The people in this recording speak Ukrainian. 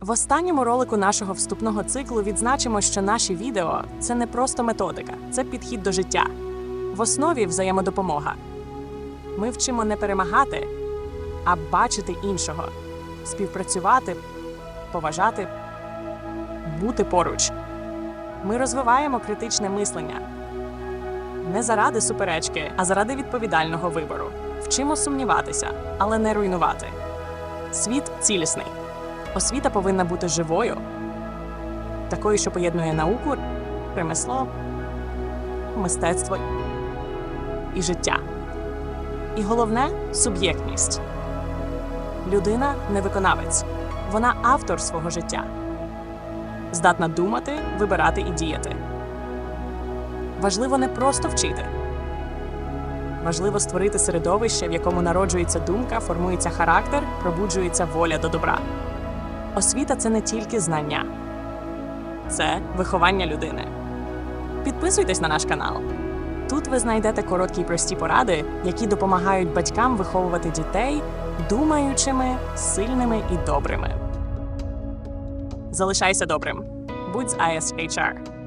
В останньому ролику нашого вступного циклу відзначимо, що наші відео це не просто методика, це підхід до життя. В основі взаємодопомога. Ми вчимо не перемагати, а бачити іншого, співпрацювати, поважати, бути поруч. Ми розвиваємо критичне мислення не заради суперечки, а заради відповідального вибору. Вчимо сумніватися, але не руйнувати. Світ цілісний. Освіта повинна бути живою, такою, що поєднує науку, ремесло, мистецтво і життя. І головне суб'єктність. Людина не виконавець, вона автор свого життя, здатна думати, вибирати і діяти. Важливо не просто вчити. Важливо створити середовище, в якому народжується думка, формується характер, пробуджується воля до добра. Освіта це не тільки знання, це виховання людини. Підписуйтесь на наш канал. Тут ви знайдете короткі й прості поради, які допомагають батькам виховувати дітей думаючими, сильними і добрими. Залишайся добрим. Будь з ISHR.